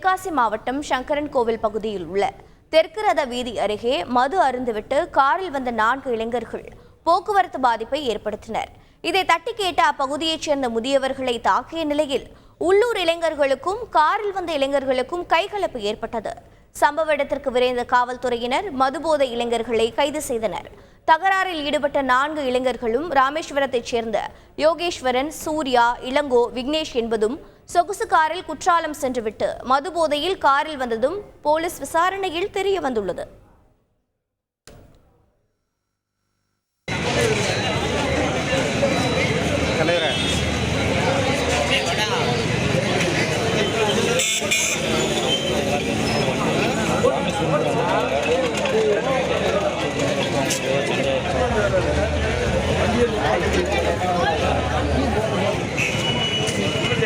தென்காசி மாவட்டம் சங்கரன் கோவில் பகுதியில் உள்ள தெற்கு ரத வீதி அருகே மது அருந்துவிட்டு காரில் வந்த நான்கு இளைஞர்கள் போக்குவரத்து பாதிப்பை ஏற்படுத்தினர். இதை தட்டி கேட்ட அப்பகுதியைச் சேர்ந்த முதியவர்களை தாக்கிய நிலையில் உள்ளூர் இளைஞர்களுக்கும் காரில் வந்த இளைஞர்களுக்கும் கைகலப்பு ஏற்பட்டது. சம்பவ இடத்திற்கு விரைந்த காவல்துறையினர் மதுபோதை இளைஞர்களை கைது செய்தனர். தகராறில் ஈடுபட்ட நான்கு இளைஞர்களும் ராமேஸ்வரத்தைச் சேர்ந்த யோகேஸ்வரன் சூர்யா இளங்கோ விக்னேஷ் என்பதும் சொகுசு காரில் குற்றாலம் சென்றுவிட்டு மதுபோதையில் காரில் வந்ததும் போலீஸ் விசாரணையில் தெரிய வந்துள்ளது. தலைவரே